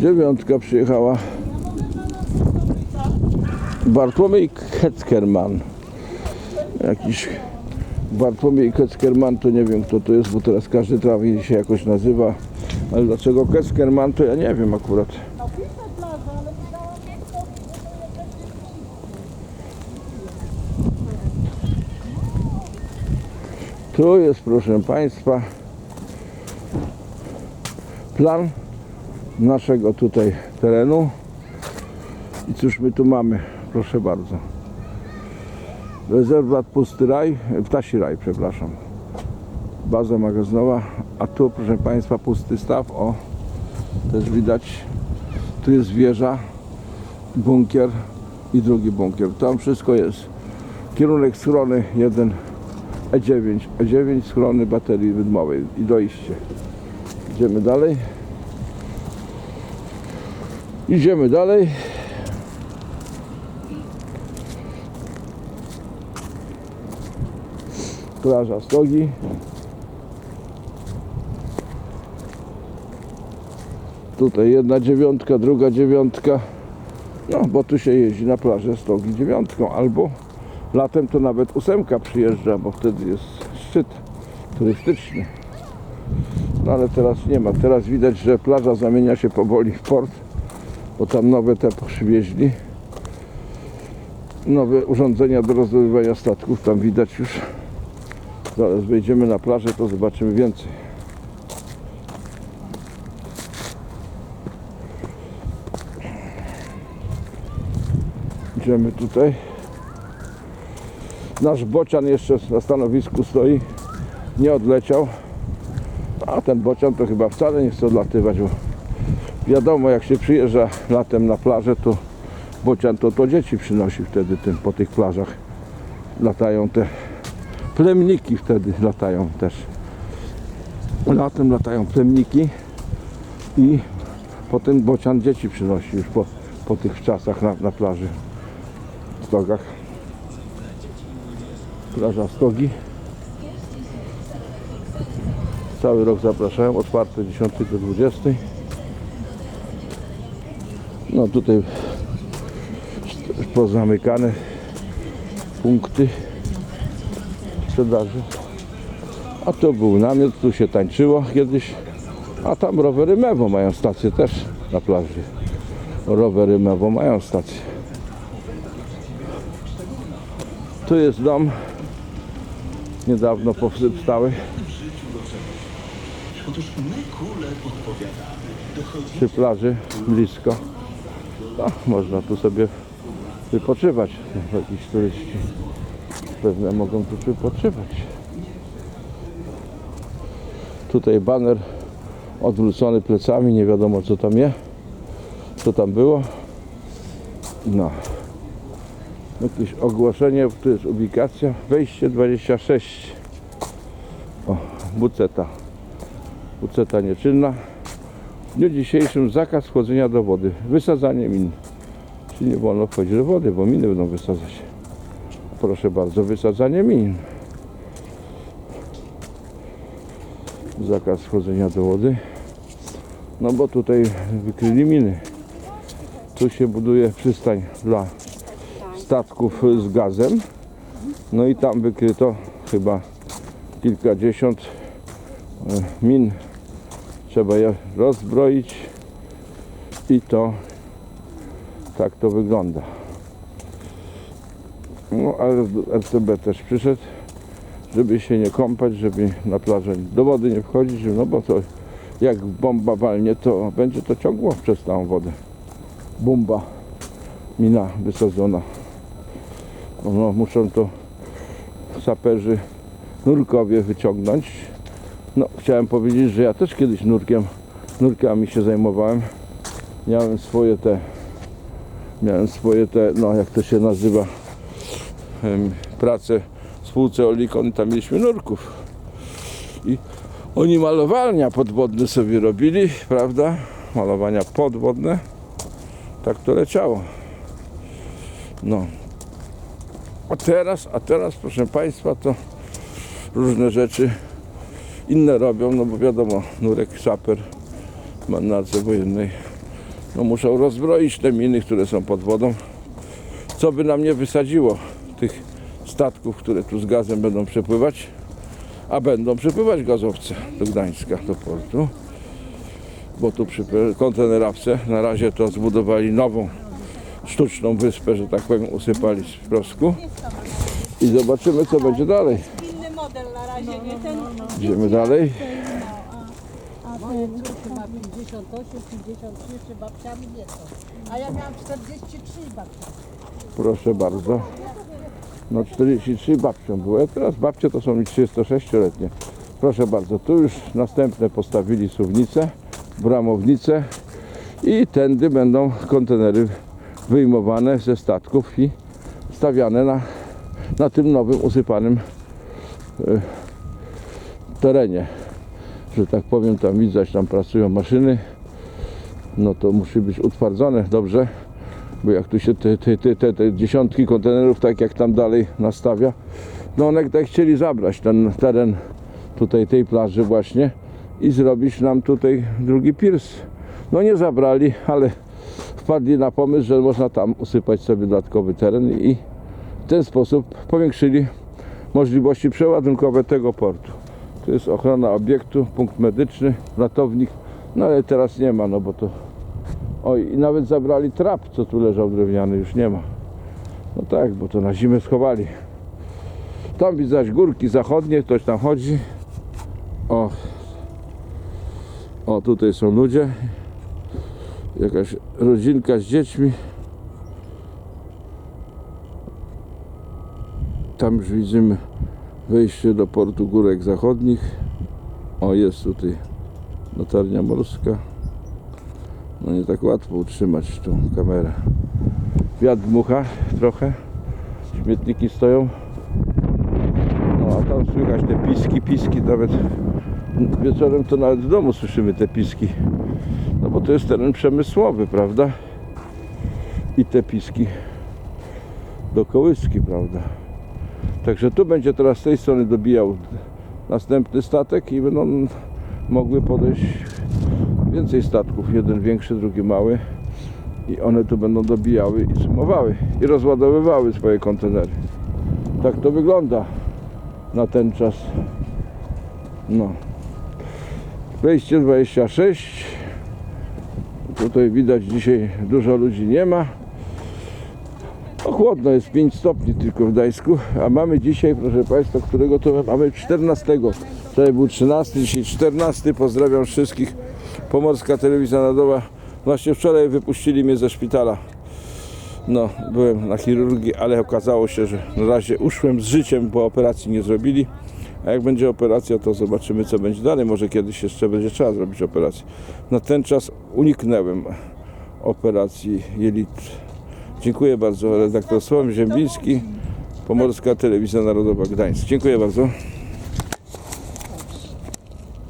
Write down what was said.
Dziewiątka przyjechała. Bartłomiej Keckerman. Jakiś Bartłomiej Keckerman to nie wiem kto to jest, bo teraz każdy trawi się jakoś nazywa. Ale dlaczego Keckerman to ja nie wiem akurat. Tu jest proszę Państwa plan naszego tutaj terenu. I cóż my tu mamy? Proszę bardzo. Rezerwat Pusty Raj, Ptasi Raj, przepraszam. Baza magazynowa, a tu proszę Państwa pusty staw, o też widać, tu jest wieża, bunkier i drugi bunkier. Tam wszystko jest. Kierunek schrony jeden E9, E9 schrony baterii wydmowej i dojście. Idziemy dalej. Idziemy dalej. Plaża Stogi. Tutaj jedna dziewiątka, druga dziewiątka. No, bo tu się jeździ na plażę Stogi dziewiątką, albo latem to nawet ósemka przyjeżdża, bo wtedy jest szczyt turystyczny. No ale teraz nie ma. Teraz widać, że plaża zamienia się powoli w port, bo tam nowe te przywieźli. Nowe urządzenia do rozdobywania statków, tam widać już. Zaraz wejdziemy na plażę, to zobaczymy więcej. Idziemy tutaj. Nasz bocian jeszcze na stanowisku stoi. Nie odleciał. A ten bocian to chyba wcale nie chce odlatywać, bo wiadomo jak się przyjeżdża latem na plażę, to bocian to, to dzieci przynosi wtedy tym, po tych plażach. Latają te plemniki wtedy latają też. Latem latają plemniki i potem bocian dzieci przynosi już po, po tych czasach na, na plaży w stogach. Plaża Stogi. Cały rok zapraszają, otwarte 10 do 20. No tutaj pozamykane punkty sprzedaży. A to był namiot, tu się tańczyło kiedyś. A tam rowery Mewo mają stację też na plaży. Rowery Mewo mają stację. Tu jest dom niedawno powstały Otóż my kule podpowiadamy. Dochodzi przy plaży blisko. No, można tu sobie wypoczywać. Jakiś turyści pewne mogą tu wypoczywać. Tutaj baner odwrócony plecami, nie wiadomo co tam jest, co tam było. No. Jakieś ogłoszenie, tu jest ubikacja, wejście 26. O, buceta. Buceta nieczynna. W dniu dzisiejszym zakaz wchodzenia do wody. Wysadzanie min. Czyli nie wolno wchodzić do wody, bo miny będą wysadzać. Proszę bardzo, wysadzanie min. Zakaz wchodzenia do wody. No bo tutaj wykryli miny. Tu się buduje przystań dla statków z gazem. No i tam wykryto chyba kilkadziesiąt e, min trzeba je rozbroić i to tak to wygląda. No ale RTB też przyszedł, żeby się nie kąpać, żeby na plażę do wody nie wchodzić, no bo to jak bomba walnie, to będzie to ciągło przez tą wodę. Bomba, mina wysadzona. No, muszą to saperzy nurkowie wyciągnąć, no, chciałem powiedzieć, że ja też kiedyś nurkiem, nurkami się zajmowałem. Miałem swoje te, miałem swoje te, no jak to się nazywa, em, pracę w spółce Olikon i tam mieliśmy nurków. I oni malowania podwodne sobie robili, prawda? Malowania podwodne. Tak to leciało. No. A teraz, a teraz proszę Państwa, to różne rzeczy inne robią, no bo wiadomo, nurek saper marynarce wojennej No muszą rozbroić te miny, które są pod wodą. Co by nam nie wysadziło tych statków, które tu z gazem będą przepływać, a będą przepływać gazowce do Gdańska, do portu. Bo tu przy kontenerawce na razie to zbudowali nową sztuczną wyspę, że tak powiem, usypali z piasku. I zobaczymy, co będzie dalej. inny model na razie, nie ten. Idziemy dalej. A ten córki ma 58, 53, czy babciami nie są. A ja miałam 43 babcia. Proszę bardzo. No 43 babcią były, a teraz babcie to są mi 36-letnie. Proszę bardzo, tu już następne postawili suwnice, bramownice i tędy będą kontenery wyjmowane ze statków i stawiane na, na tym nowym usypanym e, terenie. Że tak powiem, tam widać, tam pracują maszyny. No to musi być utwardzone dobrze. Bo jak tu się te, te, te, te, te dziesiątki kontenerów, tak jak tam dalej nastawia, no one tak chcieli zabrać ten teren tutaj tej plaży właśnie i zrobić nam tutaj drugi pirs. No nie zabrali, ale wpadli na pomysł, że można tam usypać sobie dodatkowy teren i w ten sposób powiększyli możliwości przeładunkowe tego portu. To jest ochrona obiektu, punkt medyczny, ratownik, no ale teraz nie ma, no bo to Oj, i nawet zabrali trap, co tu leżał drewniany, już nie ma. No tak, bo to na zimę schowali. Tam widać górki zachodnie, ktoś tam chodzi. O, o tutaj są ludzie. Jakaś rodzinka z dziećmi. Tam już widzimy wejście do portu Górek Zachodnich. O, jest tutaj latarnia morska. No nie tak łatwo utrzymać tą kamerę. Wiatr dmucha trochę. Śmietniki stoją. No a tam słychać te piski, piski nawet wieczorem to nawet w domu słyszymy te piski. No bo to jest teren przemysłowy, prawda? I te piski do kołyski, prawda? Także tu będzie teraz z tej strony dobijał następny statek i będą mogły podejść więcej statków, jeden większy, drugi mały i one tu będą dobijały i sumowały i rozładowywały swoje kontenery. Tak to wygląda na ten czas. No. Wejście 26. Tutaj widać dzisiaj dużo ludzi nie ma. No, chłodno jest 5 stopni tylko w Gdańsku, a mamy dzisiaj, proszę Państwa, którego to my mamy 14. Wczoraj był 13, dzisiaj 14. Pozdrawiam wszystkich. Pomorska Telewizja Narodowa. Właśnie wczoraj wypuścili mnie ze szpitala. No, byłem na chirurgii, ale okazało się, że na razie uszłem z życiem, bo operacji nie zrobili. A jak będzie operacja, to zobaczymy, co będzie dalej. Może kiedyś jeszcze będzie trzeba zrobić operację. Na ten czas uniknęłem operacji jelit. Dziękuję bardzo. Redaktor Sławomir Ziembiński, Pomorska Telewizja Narodowa Gdańsk. Dziękuję bardzo.